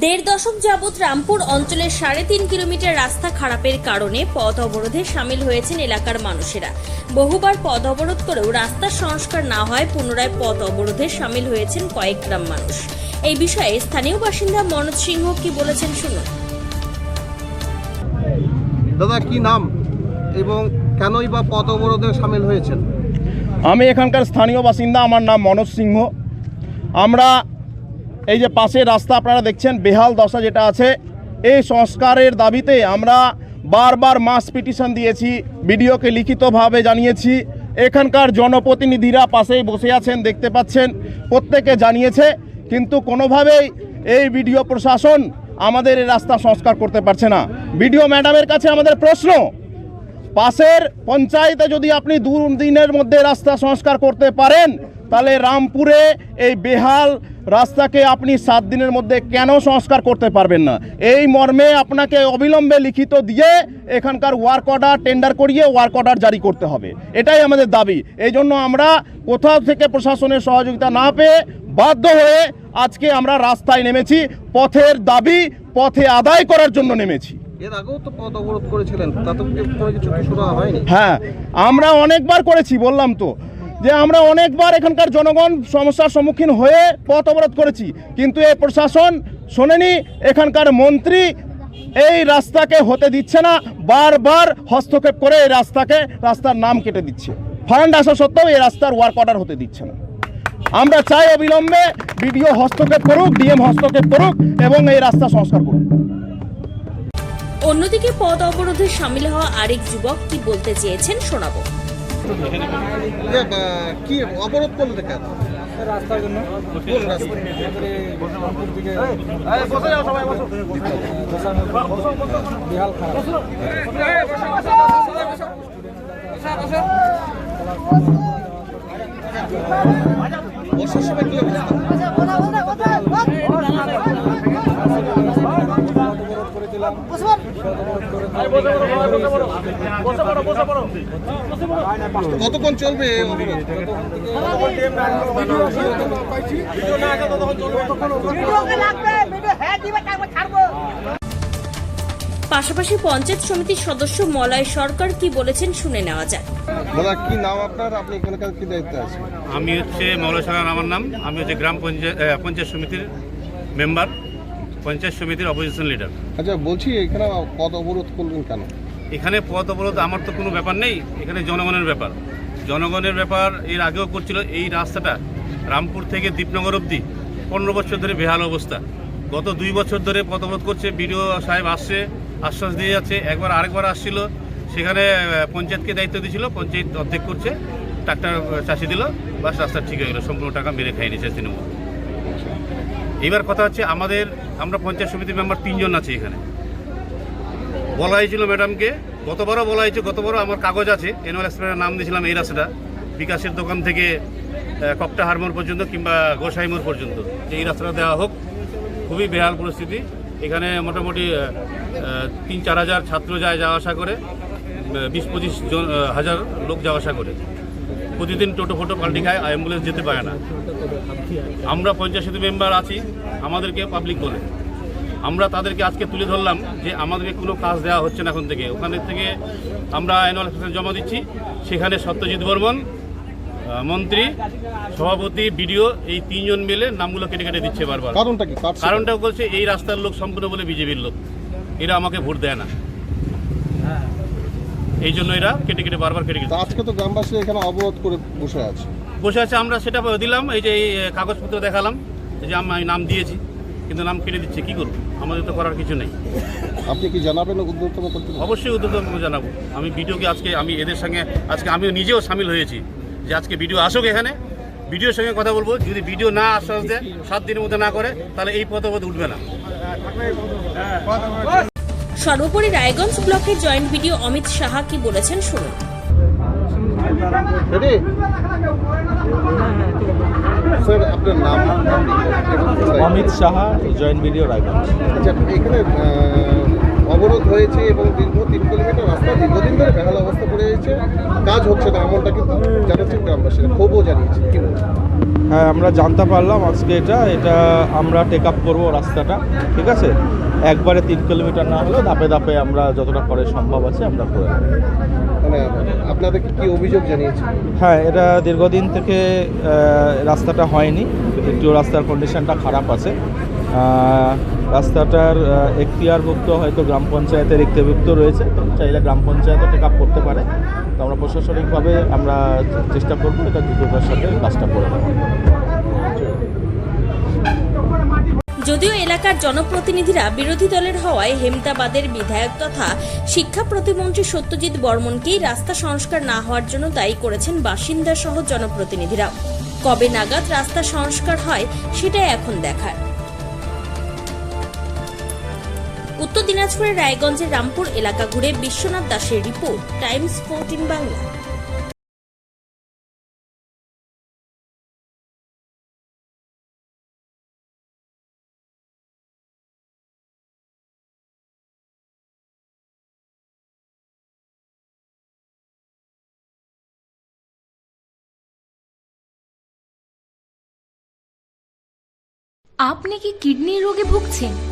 দেড় দশক যাবৎ রামপুর অঞ্চলের সাড়ে তিন কিলোমিটার রাস্তা খারাপের কারণে পথ অবরোধে সামিল হয়েছেন এলাকার মানুষেরা। বহুবার পথ অবরোধ করেও রাস্তার সংস্কার না হয় পুনরায় পথ অবরোধে সামিল হয়েছেন কয়েক গ্রাম মানুষ। এই বিষয়ে স্থানীয় বাসিন্দা মনোজ সিংহ কি বলেছেন শুনুন। দাদা কি নাম এবং কেনই বা পথ অবরোধে সামিল হয়েছেন? আমি এখানকার স্থানীয় বাসিন্দা আমার নাম মনোজ সিংহ। আমরা এই যে পাশের রাস্তা আপনারা দেখছেন, বেহাল দশা যেটা আছে, এই সংস্কারের দাবিতে আমরা বারবার মাস পিটিশন দিয়েছি, বিডিওকে লিখিতভাবে জানিয়েছি। এখানকার জনপ্রতিনিধিরা পাশেই বসে আছেন, দেখতে পাচ্ছেন, প্রত্যেকে জানিয়েছে, কিন্তু কোনোভাবেই এই বিডিও প্রশাসন আমাদের এই রাস্তা সংস্কার করতে পারছে না। বিডিও ম্যাডামের কাছে আমাদের প্রশ্ন, পাশের পঞ্চায়েতে যদি আপনি দু দিনের মধ্যে রাস্তা সংস্কার করতে পারেন তাহলে রামপুরে এই বেহাল রাস্তাকে আপনি সাত দিনের মধ্যে কেন সংস্কার করতে পারবেন না? এই মর্মে আপনাকে অবিলম্বে লিখিত দিয়ে এখানকার ওয়ার্ক অর্ডার টেন্ডার করিয়ে ওয়ার্ক অর্ডার জারি করতে হবে। এটাই আমাদের দাবি। এই জন্য আমরা কোথাও থেকে প্রশাসনের সহযোগিতা না পেয়ে বাধ্য হয়ে আজকে আমরা রাস্তায় নেমেছি। পথের দাবি পথে আদায় করার জন্য নেমেছি। এর আগেও তো পথ অবরোধ করেছিলেন। তাতে কোনো কিছু হয়নি? হ্যাঁ আমরা অনেকবার করেছি বললাম তো। যে আমরা অনেকবার এখানকার জনগণ সমস্যার সম্মুখীন হয়ে পথ অবরোধ করেছি। কিন্তু এই প্রশাসন শোনেনি, এখানকার মন্ত্রী এই রাস্তাকে হতে দিচ্ছে না, বারবার হস্তক্ষেপ করে এই রাস্তাকে, রাস্তার নাম কেটে দিচ্ছে। ফান্ড আসা সত্ত্বেও এই রাস্তার ওয়ার্ক অর্ডার হতে দিচ্ছে না। আমরা চাই অবিলম্বে বিডিও হস্তক্ষেপ করুক, ডিএম হস্তক্ষেপ করুক এবং এই রাস্তা সংস্কার করুক। অন্যদিকে পথ অবরোধে সামিল হওয়া আরেক যুবক কি বলতে চেয়েছেন শোনাবো। কি অবরোধ করলে কেন রাস্তার জন্য। বিহাল খারাপ। বর্ষার সময় কি অবস্থা? তারপর চলবে পাশাপাশি পঞ্চায়েত সমিতির সদস্য মলয় সরকার কি বলেছেন শুনে নেওয়া যাক। দাদা কি নাম আপনার? আপনি এখানকার কি দায়িত্বে আছেন? আমি হচ্ছে মৌলাসালার আমার নাম। আমি হচ্ছে গ্রাম পঞ্চায়েত পঞ্চায়েত সমিতির মেম্বার পঞ্চায়েত সমিতির অপোজিশন লিডার আচ্ছা বলছি এখানে পথ অবরোধ করলেন কেন? এখানে পথ অবরোধ, আমার তো কোনো ব্যাপার নেই, এখানে জনগণের ব্যাপার। জনগণের ব্যাপার এর আগেও করছিল এই রাস্তাটা, রামপুর থেকে দীপনগর অবধি, পনেরো বছর ধরে বেহাল অবস্থা। গত দুই বছর ধরে পথ অবরোধ করছে, বিডিও সাহেব আসছে, আশ্বাস দিয়ে যাচ্ছে, একবার আরেকবার আসছিল, সেখানে পঞ্চায়েতকে দায়িত্ব দিয়েছিল, পঞ্চায়েত অর্ধেক করছে, ট্রাক্টর চাষি দিল, বাস রাস্তা ঠিক হয়ে গেলো, সম্পূর্ণ টাকা মেরে খাই নিয়েছে তৃণমূল। এবার কথা হচ্ছে আমাদের, আমরা পঞ্চায়েত সমিতির মেম্বার তিনজন আছি এখানে। বলা হয়েছিল ম্যাডামকে, গতবারও বলা হয়েছে, গতবারও আমার কাগজ আছে এনওয়াল এক্সপ্রেসের নাম দিয়েছিলাম এই রাস্তাটা, বিকাশের দোকান থেকে ককটা হারমোর পর্যন্ত কিংবা গোসাইমোর পর্যন্ত। যে এই রাস্তাটা দেওয়া হোক, খুবই বেহাল পরিস্থিতি। এখানে মোটামুটি তিন চার হাজার ছাত্র যায় যাওয়া আসা করে বিশ পঁচিশ জন হাজার লোক যাওয়া আসা করে। প্রতিদিন টোটো ফোটো পাল্টি খায় অ্যাম্বুলেন্স যেতে পারে না। আমরা পঞ্চায়েত মেম্বার আছি, আমাদেরকে পাবলিক বলে। আমরা তাদেরকে আজকে তুলে ধরলাম যে আমাদেরকে কোনো কাজ দেওয়া হচ্ছে না এখন থেকে। ওখানে থেকে আমরা অ্যানুয়াল এক্সপ্রেশন জমা দিচ্ছি। সেখানে সত্যজিৎ বর্মন মন্ত্রী সভাপতি বিডিও এই তিনজন মিলে নামগুলো কেটে কেটে দিচ্ছে বারবার। কারণটা কি? কারণটা বলছে এই রাস্তার লোক সম্পূর্ণ বলে বিজেপির লোক। এরা আমাকে ভোট দেয় না। এই জন্য এরা কেটে কেটে বারবার কেটে কেটে আজকে তো গ্রামবাসী এখানে অবরোধ করে বসে আছে। বসে আছে আমরা সেটা দিলাম এই যে এই কাগজপত্র দেখালাম যে আমি নাম দিয়েছি। কিন্তু নাম কেটে দিচ্ছে কি করব? আমাদের তো করার কিছু নেই। আপনি কি জানাবেন উদ্যোগতম করতে অবশ্যই উদ্যোগ জানাব। আমি ভিডিওকে আজকে আমি এদের সঙ্গে আজকে আমিও নিজেও সামিল হয়েছি যে আজকে ভিডিও আসুক এখানে। ভিডিওর সঙ্গে কথা বলব যদি ভিডিও না আশ্বাস দেয় সাত দিনের মধ্যে না করে তাহলে এই পথবোধ উঠবে না। সর্বোপরি রায়গঞ্জ ব্লকের জয়েন্ট ভিডিও অমিত সাহা কি বলেছেন শুনুন। স্যার আপনার নাম? Amit Saha joint BDO Raiganj. আচ্ছা এখানে অবরোধ হয়েছে এবং দীর্ঘ তিন কিলোমিটার রাস্তা দীর্ঘদিন ধরে বেহাল অবস্থা পড়ে রয়েছে। কাজ হচ্ছে না এমনটা কিন্তু জানাচ্ছেন গ্রামবাসীরা। ক্ষোভও জানিয়েছে কি হ্যাঁ আমরা জানতে পারলাম আজকে এটা। এটা আমরা টেক আপ করব রাস্তাটা ঠিক আছে? একবারে তিন কিলোমিটার না হলেও ধাপে ধাপে আমরা যতটা করে সম্ভব আছে আমরা করে। মানে আপনাদেরকে কি অভিযোগ জানিয়েছে হ্যাঁ এটা দীর্ঘদিন থেকে রাস্তাটা হয়নি। একটু রাস্তার কন্ডিশনটা খারাপ আছে। রাস্তাটার এখতিয়ারভুক্ত হয়তো গ্রাম পঞ্চায়েতের এখতিয়ারভুক্ত রয়েছে। চাইলে গ্রাম পঞ্চায়েতও টেক আপ করতে পারে। তো আমরা প্রশাসনিকভাবে আমরা চেষ্টা করব এটা দ্রুততার সাথে কাজটা করে যদিও এলাকার জনপ্রতিনিধিরা বিরোধী দলের হওয়ায় হেমতাবাদের বিধায়ক তথা শিক্ষা প্রতিমন্ত্রী সত্যজিৎ বর্মনকেই রাস্তা সংস্কার না হওয়ার জন্য দায়ী করেছেন বাসিন্দা সহ জনপ্রতিনিধিরা। কবে নাগাদ রাস্তা সংস্কার হয়, সেটাই এখন দেখার। উত্তর দিনাজপুরের রায়গঞ্জের রামপুর এলাকা ঘুরে বিশ্বনাথ দাসের রিপোর্ট, টাইমস ফোরটিন বাংলা। আপনি কি কিডনি রোগে ভুগছেন?